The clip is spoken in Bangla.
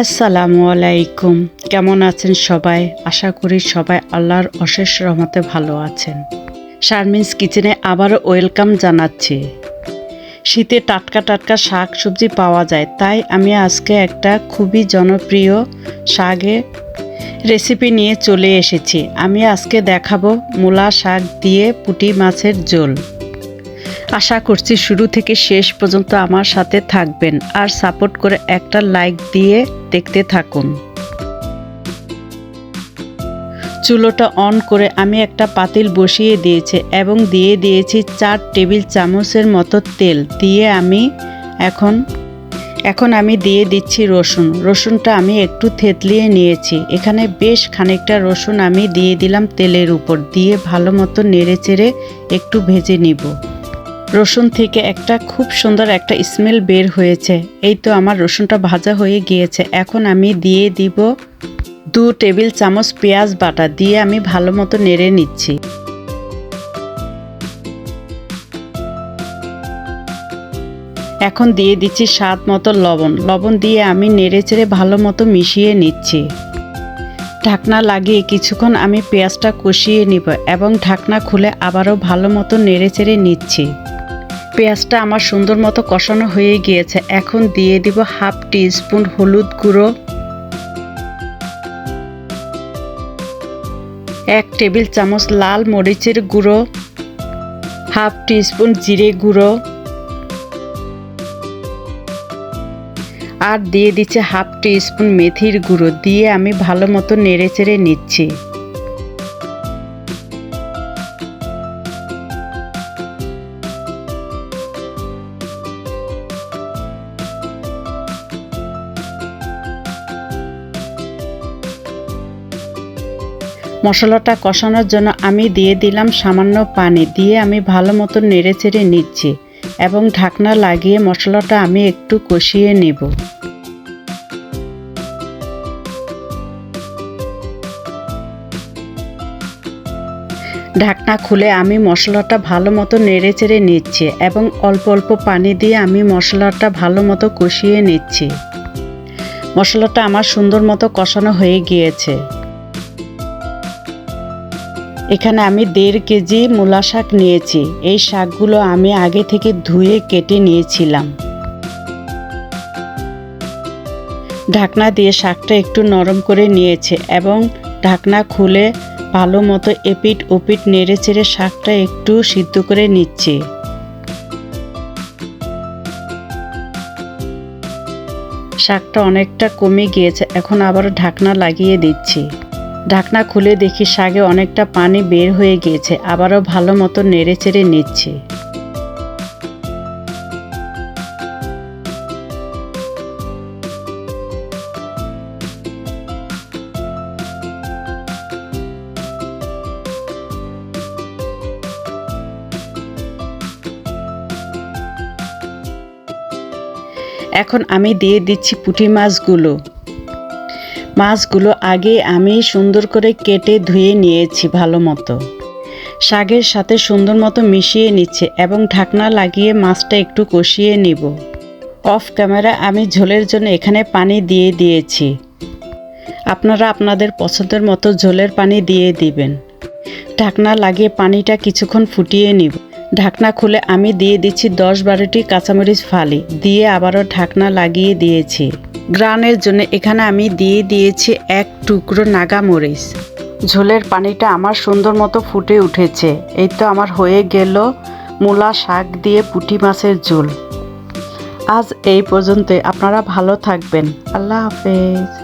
আসসালামু আলাইকুম। কেমন আছেন সবাই? আশা করি সবাই আল্লাহর অশেষ রহমতে ভালো আছেন। শারমিনস কিচেনে আবারও ওয়েলকাম জানাচ্ছি। শীতে টাটকা টাটকা শাক সবজি পাওয়া যায়, তাই আমি আজকে একটা খুবই জনপ্রিয় শাকে রেসিপি নিয়ে চলে এসেছি। আমি আজকে দেখাবো মূলা শাক দিয়ে পুঁটি মাছের ঝোল। আশা করছি শুরু থেকে শেষ পর্যন্ত আমার সাথে থাকবেন। আর সাপোর্ট করে একটা লাইক দিয়ে দেখতে থাকুন। চুলোটা অন করে আমি একটা পাতিল বসিয়ে দিয়েছি এবং দিয়ে দিয়েছি চার টেবিল চামচের মতো তেল। দিয়ে আমি এখন এখন আমি দিয়ে দিচ্ছি রসুন। রসুনটা আমি একটু থেতলিয়ে নিয়েছি। এখানে বেশ খানিকটা রসুন আমি দিয়ে দিলাম তেলের উপর। দিয়ে ভালো মতো নেড়ে চেড়ে একটু ভেজে নিব। রসুন থেকে একটা খুব সুন্দর একটা স্মেল বের হয়েছে। এই তো আমার রসুনটা ভাজা হয়ে গিয়েছে। এখন আমি দিয়ে দিব দু টেবিল চামচ পেঁয়াজ বাটা, দিয়ে আমি ভালো মতো নেড়ে নিচ্ছি। এখন দিয়ে দিচ্ছি স্বাদ মতো লবণ। লবণ দিয়ে আমি নেড়ে চেড়ে ভালো মতো মিশিয়ে নিচ্ছি। ঢাকনা লাগিয়ে কিছুক্ষণ আমি পেঁয়াজটা কষিয়ে নিব এবং ঢাকনা খুলে আবারও ভালো মতো নেড়ে চেড়ে নিচ্ছি। পেঁয়াজটা আমার সুন্দর মতো কষানো হয়ে গিয়েছে। এখন দিয়ে দিব হাফ টি স্পুন হলুদ গুঁড়ো। এক টেবিল চামচ লাল মরিচের গুঁড়ো। হাফ টি স্পুন জিরে গুঁড়ো। আর দিয়ে দিচ্ছে হাফ টি স্পুন মেথির গুঁড়ো। দিয়ে আমি ভালো মতো নেড়ে চেড়ে নিচ্ছি। মশলাটা কষানোর জন্য আমি দিয়ে দিলাম সামান্য পানি দিয়ে আমি ভালো মতো নেড়ে চেড়ে নিচ্ছি এবং ঢাকনা লাগিয়ে মশলাটা আমি একটু কষিয়ে নেব। ঢাকনা খুলে আমি মশলাটা ভালো মতো নেড়ে চেড়ে নিচ্ছি এবং অল্প অল্প পানি দিয়ে আমি মশলাটা ভালো মতো কষিয়ে নিচ্ছি। মশলাটা আমার সুন্দর মতো কষানো হয়ে গিয়েছে। এখানে আমি দেড় কেজি মূলা শাক নিয়েছি। এই শাকগুলো আমি আগে থেকে ধুয়ে কেটে নিয়েছিলাম। ঢাকনা দিয়ে শাকটা একটু নরম করে নিয়েছে এবং ঢাকনা খুলে ভালো মতো এপিট ওপিট নেড়ে চেড়ে শাকটা একটু সিদ্ধ করে নিচ্ছি। শাকটা অনেকটা কমে গিয়েছে, এখন আবার ঢাকনা লাগিয়ে দিচ্ছি। ঢাকনা খুলে দেখি শাকে অনেকটা পানি বের হয়ে গিয়েছে, আবারও ভালো মতো নেড়ে চেড়ে নিচ্ছি। এখন আমি দিয়ে দিচ্ছি পুঁটি মাছগুলো। মাছগুলো আগে আমি সুন্দর করে কেটে ধুয়ে নিয়েছি ভালো মতো। শাকের সাথে সুন্দর মতো মিশিয়ে নিচ্ছে এবং ঢাকনা লাগিয়ে মাছটা একটু কষিয়ে নিব। অফ ক্যামেরা আমি ঝোলের জন্য এখানে পানি দিয়ে দিয়েছি। আপনারা আপনাদের পছন্দের মতো ঝোলের পানি দিয়ে দিবেন। ঢাকনা লাগিয়ে পানিটা কিছুক্ষণ ফুটিয়ে নিব। ঢাকনা খুলে আমি দিয়ে দিচ্ছি দশ বারোটি কাঁচামরিচ ফালি, দিয়ে আবারও ঢাকনা লাগিয়ে দিয়েছি। গ্রানের জন্য এখানে আমি দিয়ে দিয়েছি এক টুকরো নাগা মরিচ ঝোলের পানিটা আমার সুন্দর মতো ফুটে উঠেছে। এই তো আমার হয়ে গেল মূলা শাক দিয়ে পুঁটি মাছের ঝোল। আজ এই পর্যন্ত আপনারা ভালো থাকবেন। আল্লাহ হাফেজ।